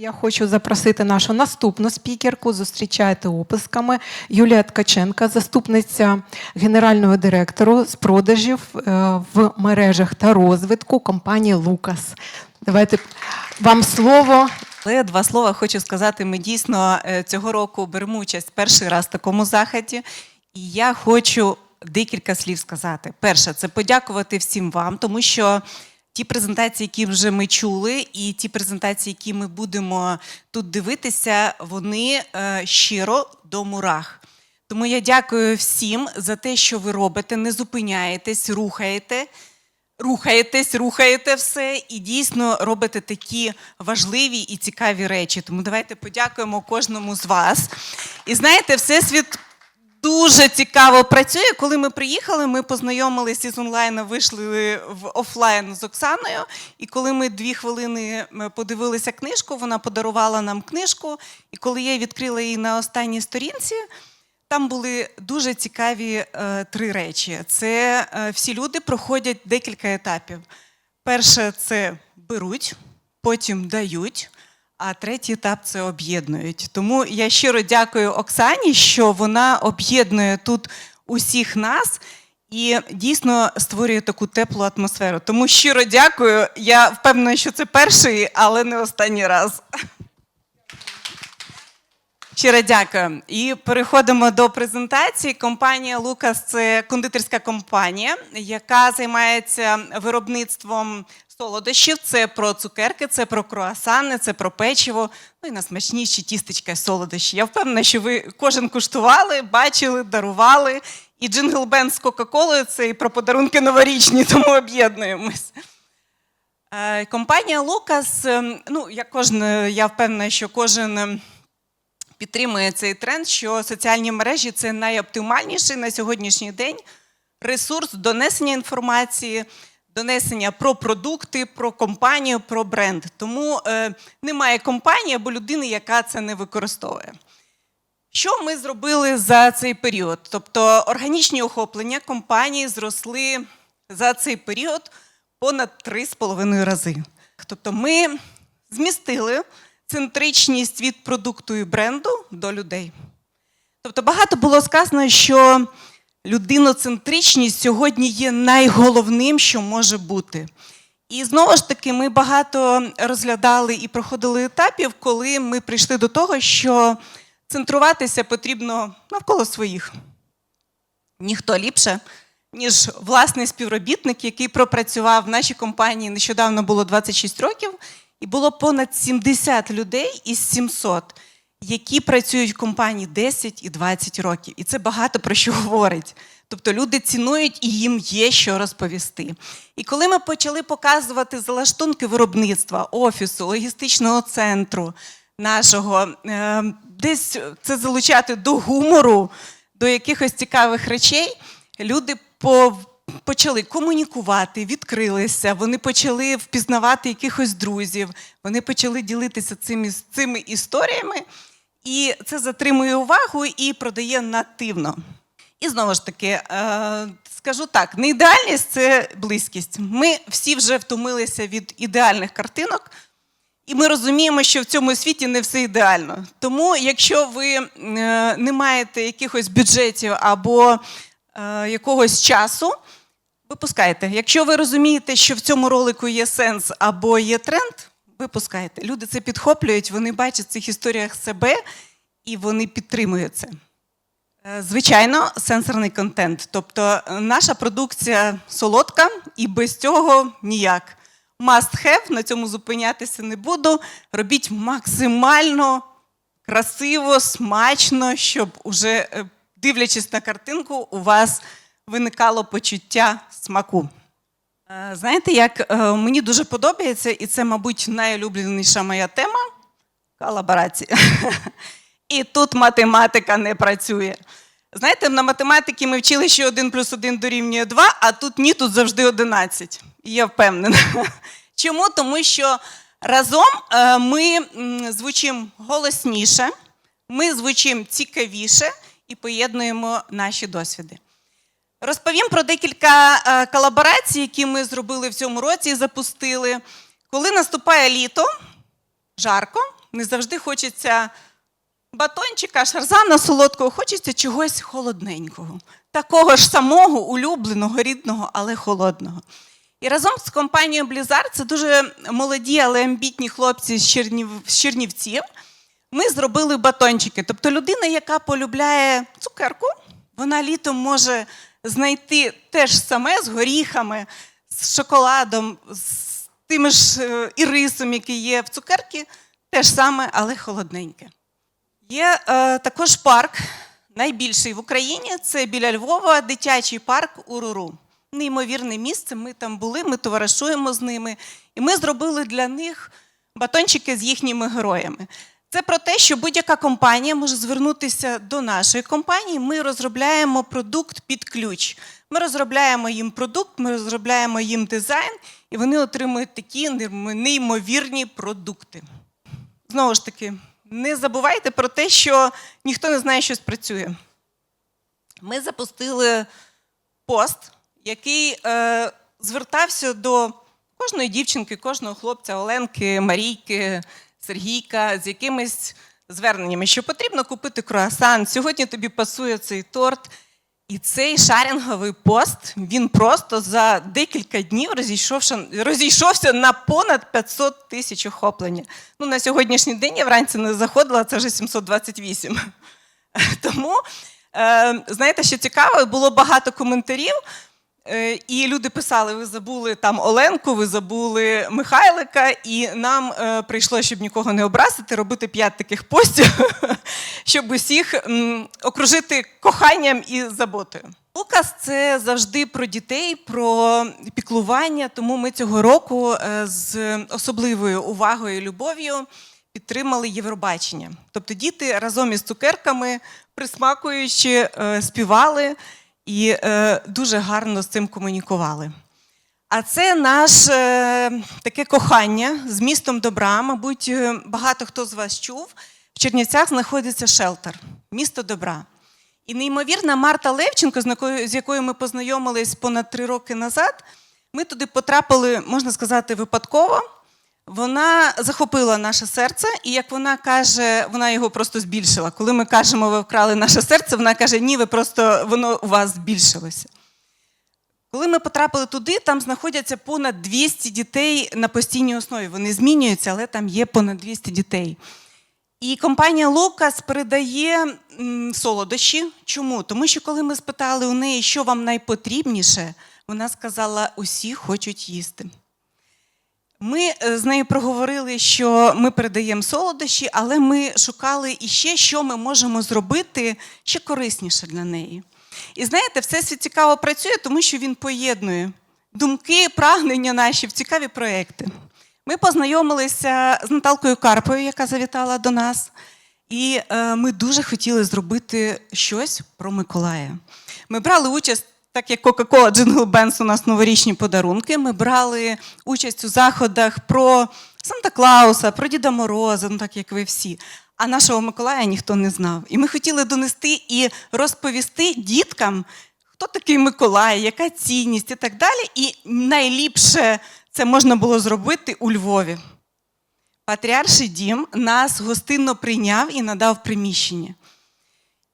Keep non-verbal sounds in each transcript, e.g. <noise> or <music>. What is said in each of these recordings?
Я хочу запросити нашу наступну спікерку. Зустрічайте описками Юлія Ткаченка, заступниця генерального директору з продажів е, в мережах та розвитку компанії Лукас. Давайте вам слово. Але два слова хочу сказати. Ми дійсно е, цього року беремо участь перший раз в такому заході. І я хочу декілька слів сказати. Перше, це подякувати всім вам, тому що ті презентації, які вже ми чули, і ті презентації, які ми будемо тут дивитися, вони е, щиро до мурах. Тому я дякую всім за те, що ви робите, не зупиняєтесь, рухаєте рухаєтесь, рухаєте все і дійсно робите такі важливі і цікаві речі. Тому давайте подякуємо кожному з вас. І знаєте, Всесвіт дуже цікаво працює. Коли ми приїхали, ми познайомилися із онлайну, вийшли в офлайн з Оксаною. І коли ми дві хвилини подивилися книжку, вона подарувала нам книжку. І коли я відкрила її на останній сторінці, там були дуже цікаві е, три речі. Це е, всі люди проходять декілька етапів. Перше це беруть, потім дають, а третій етап це об'єднують. Тому я щиро дякую Оксані, що вона об'єднує тут усіх нас і дійсно створює таку теплу атмосферу. Тому щиро дякую. Я впевнена, що це перший, але не останній раз. Щиро дякую. І переходимо до презентації. Компанія Лукас це кондитерська компанія, яка займається виробництвом солодощів. Це про цукерки, це про круасани, це про печиво. Ну і найсмачніші тістечка солодощі. Я впевнена, що ви кожен куштували, бачили, дарували. І джингл бенд з Кока-Колою це і про подарунки новорічні, <laughs> тому об'єднуємось. Е, Компанія Лукас, ем, ну я кожен, я впевнена, що кожен. ем, підтримує цей тренд, що соціальні мережі це найоптимальніший на сьогоднішній день ресурс донесення інформації, донесення про продукти, про компанію, про бренд. Тому е, немає компанії або людини, яка це не використовує. Що ми зробили за цей період? Тобто органічні охоплення компанії зросли за цей період понад 3,5 рази. Тобто ми змістили центричність від продукту і бренду до людей. Тобто багато було сказано, що людиноцентричність сьогодні є найголовним, що може бути. І знову ж таки, ми багато розглядали і проходили етапів, коли ми прийшли до того, що центруватися потрібно навколо своїх. Ніхто ліпше, ніж власний співробітник, який пропрацював в нашій компанії нещодавно було 26 років, і було понад 70 людей із 700, які працюють в компанії 10 і 20 років. І це багато про що говорить. Тобто люди цінують і їм є що розповісти. І коли ми почали показувати залаштунки виробництва, офісу, логістичного центру нашого, е, десь це залучати до гумору, до якихось цікавих речей, люди по почали комунікувати, відкрилися, вони почали впізнавати якихось друзів, вони почали ділитися цими, цими історіями, і це затримує увагу і продає нативно. І знову ж таки, е, скажу так: не ідеальність це близькість. Ми всі вже втомилися від ідеальних картинок. І ми розуміємо, що в цьому світі не все ідеально. Тому, якщо ви е, не маєте якихось бюджетів або е, якогось часу, випускайте. Якщо ви розумієте, що в цьому ролику є сенс або є тренд, випускайте. Люди це підхоплюють, вони бачать в цих історіях себе і вони підтримують це. Е, Звичайно, сенсорний контент. Тобто е, наша продукція солодка, і без цього ніяк. Must have, на цьому зупинятися не буду. Робіть максимально красиво, смачно, щоб уже е, дивлячись на картинку, у вас виникало почуття смаку. Е, Знаєте, як е, мені дуже подобається, і це, мабуть, найулюбленіша моя тема колаборації. <laughs> І тут математика не працює. Знаєте, на математиці ми вчили, що 1 плюс 1 дорівнює 2, а тут ні, тут завжди 11. І я впевнена. <laughs> Чому? Тому що разом е, ми звучимо голосніше, ми звучимо цікавіше і поєднуємо наші досвіди. Розповім про декілька е, колаборацій, які ми зробили в цьому році і запустили. Коли наступає літо, жарко, не завжди хочеться батончика, шарзана солодкого, хочеться чогось холодненького. Такого ж самого, улюбленого, рідного, але холодного. І разом з компанією Blizzard, це дуже молоді, але амбітні хлопці з, Чернів... з Чернівців. Ми зробили батончики. Тобто людина, яка полюбляє цукерку, вона літом може знайти те ж саме з горіхами, з шоколадом, з тим ж е, ірисом, який є в цукерці, те ж саме, але холодненьке. Є е, також парк, найбільший в Україні. Це біля Львова, дитячий парк Уруру. Неймовірне місце. Ми там були, ми товаришуємо з ними, і ми зробили для них батончики з їхніми героями. Це про те, що будь-яка компанія може звернутися до нашої компанії. Ми розробляємо продукт під ключ. Ми розробляємо їм продукт, ми розробляємо їм дизайн, і вони отримують такі неймовірні продукти. Знову ж таки, не забувайте про те, що ніхто не знає, що спрацює. Ми запустили пост, який е, звертався до кожної дівчинки, кожного хлопця, Оленки, Марійки, Сергійка з якимись зверненнями, що потрібно купити круасан. Сьогодні тобі пасує цей торт. І цей шарінговий пост він просто за декілька днів розійшовся, на понад 500 тисяч охоплення. Ну, на сьогоднішній день я вранці не заходила, це вже 728. Тому, е, знаєте, що цікаво, було багато коментарів, і люди писали: ви забули там Оленку, ви забули Михайлика, і нам е, прийшло, щоб нікого не образити, робити п'ять таких постів, <laughs> щоб усіх окружити коханням і заботою. Лукас це завжди про дітей, про піклування. Тому ми цього року е, з особливою увагою і любов'ю підтримали Євробачення. Тобто діти разом із цукерками, присмакуючи, е, співали і е, дуже гарно з цим комунікували. А це наше таке кохання з містом добра. Мабуть, е, багато хто з вас чув. В Чернівцях знаходиться шелтер, місто добра. І неймовірна Марта Левченко, з якою ми познайомились понад три роки назад, ми туди потрапили, можна сказати, випадково. Вона захопила наше серце, і як вона каже, вона його просто збільшила. Коли ми кажемо, ви вкрали наше серце, вона каже, ні, ви просто воно у вас збільшилося. Коли ми потрапили туди, там знаходяться понад 200 дітей на постійній основі. Вони змінюються, але там є понад 200 дітей. І компанія Лукас передає солодощі. Чому? Тому що коли ми спитали у неї, що вам найпотрібніше, вона сказала: усі хочуть їсти. Ми е, з нею проговорили, що ми передаємо солодощі, але ми шукали іще, що ми можемо зробити ще корисніше для неї. І знаєте, всесвіт цікаво працює, тому що він поєднує думки, прагнення наші в цікаві проекти. Ми познайомилися з Наталкою Карпою, яка завітала до нас, і е, ми дуже хотіли зробити щось про Миколая. Ми брали участь, так як Coca-Cola Jingle Benz у нас новорічні подарунки. Ми брали участь у заходах про Санта-Клауса, про Діда Мороза, ну так як ви всі. А нашого Миколая ніхто не знав. І ми хотіли донести і розповісти діткам, хто такий Миколай, яка цінність і так далі. І найліпше це можна було зробити у Львові. Патріарший дім нас гостинно прийняв і надав приміщення.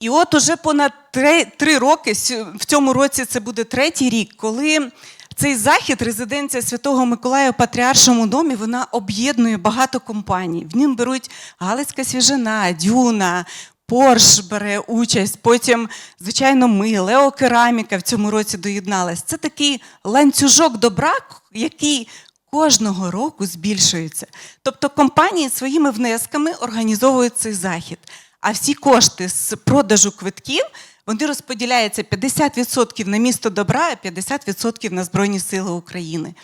І от уже понад три, три роки, в цьому році це буде третій рік, коли цей захід, резиденція Святого Миколая в Патріаршому домі, вона об'єднує багато компаній. В нім беруть Галицька свіжина, Дюна, Порш бере участь. Потім, звичайно, ми, Лео Кераміка в цьому році доєдналась. Це такий ланцюжок добра, який кожного року збільшується. Тобто компанії своїми внесками організовують цей захід. А всі кошти з продажу квитків вони розподіляються 50% на місто добра, а 50% на Збройні Сили України.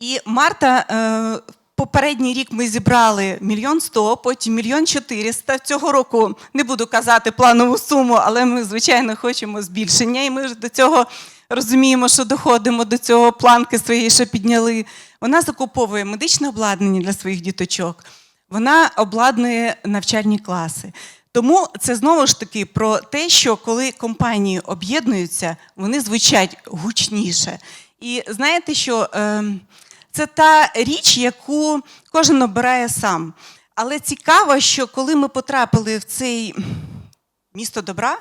І Марта, е, попередній рік ми зібрали мільйон сто, потім мільйон чотириста. Цього року не буду казати планову суму, але ми, звичайно, хочемо збільшення. І ми вже до цього розуміємо, що доходимо до цього планки своєї, що підняли. Вона закуповує медичне обладнання для своїх діточок. Вона обладнує навчальні класи. Тому це знову ж таки про те, що коли компанії об'єднуються, вони звучать гучніше. І знаєте, що е, це та річ, яку кожен обирає сам. Але цікаво, що коли ми потрапили в цей місто добра,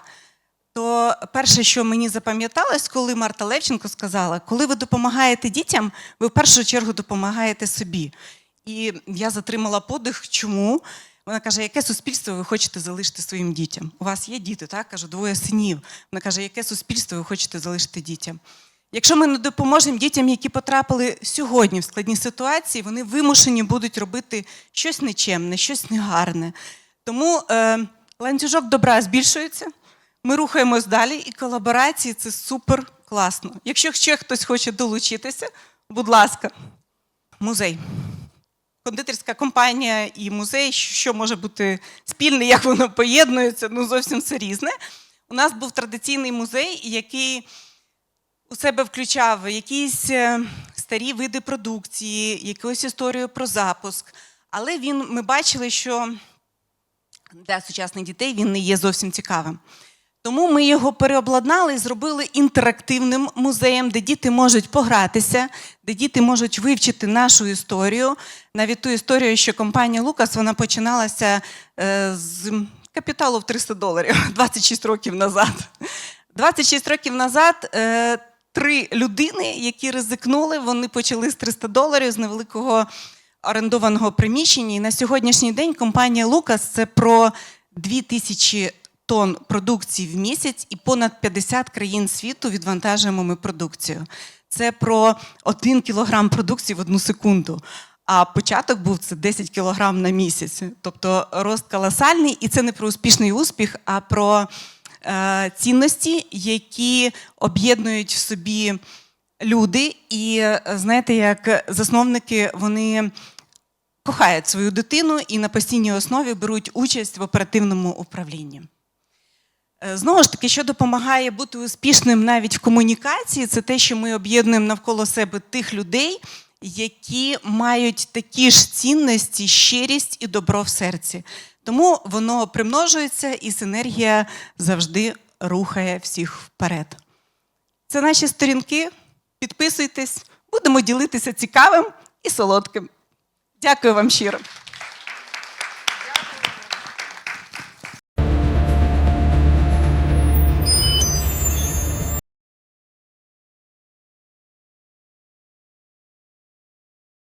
то перше, що мені запам'яталось, коли Марта Левченко сказала, коли ви допомагаєте дітям, ви в першу чергу допомагаєте собі. І я затримала подих. Чому? Вона каже, яке суспільство ви хочете залишити своїм дітям? У вас є діти, так? Кажу, двоє синів. Вона каже, яке суспільство ви хочете залишити дітям? Якщо ми не допоможемо дітям, які потрапили сьогодні в складні ситуації, вони вимушені будуть робити щось нечемне, щось негарне. Тому е, ланцюжок добра збільшується. Ми рухаємось далі, і колаборації це супер класно. Якщо ще хтось хоче долучитися, будь ласка, музей. Кондитерська компанія і музей, що може бути спільне, як воно поєднується, ну зовсім все різне. У нас був традиційний музей, який у себе включав якісь е, старі види продукції, якусь історію про запуск. Але він, ми бачили, що для сучасних дітей він не є зовсім цікавим. Тому ми його переобладнали і зробили інтерактивним музеєм, де діти можуть погратися, де діти можуть вивчити нашу історію. Навіть ту історію, що компанія Лукас вона починалася е, з капіталу в 300 доларів <laughs> 26 років назад. 26 років назад е, три людини, які ризикнули, вони почали з 300 доларів з невеликого орендованого приміщення. І на сьогоднішній день компанія Лукас це про 2000 тонн продукції в місяць і понад 50 країн світу відвантажуємо ми продукцію. Це про 1 кілограм продукції в одну секунду. А початок був це 10 кілограм на місяць. Тобто рост колосальний, і це не про успішний успіх, а про е, цінності, які об'єднують в собі люди. І е, знаєте, як засновники вони кохають свою дитину і на постійній основі беруть участь в оперативному управлінні. Е, Знову ж таки, що допомагає бути успішним навіть в комунікації, це те, що ми об'єднуємо навколо себе тих людей, які мають такі ж цінності, щирість і добро в серці. Тому воно примножується, і синергія завжди рухає всіх вперед. Це наші сторінки. Підписуйтесь, будемо ділитися цікавим і солодким. Дякую вам щиро.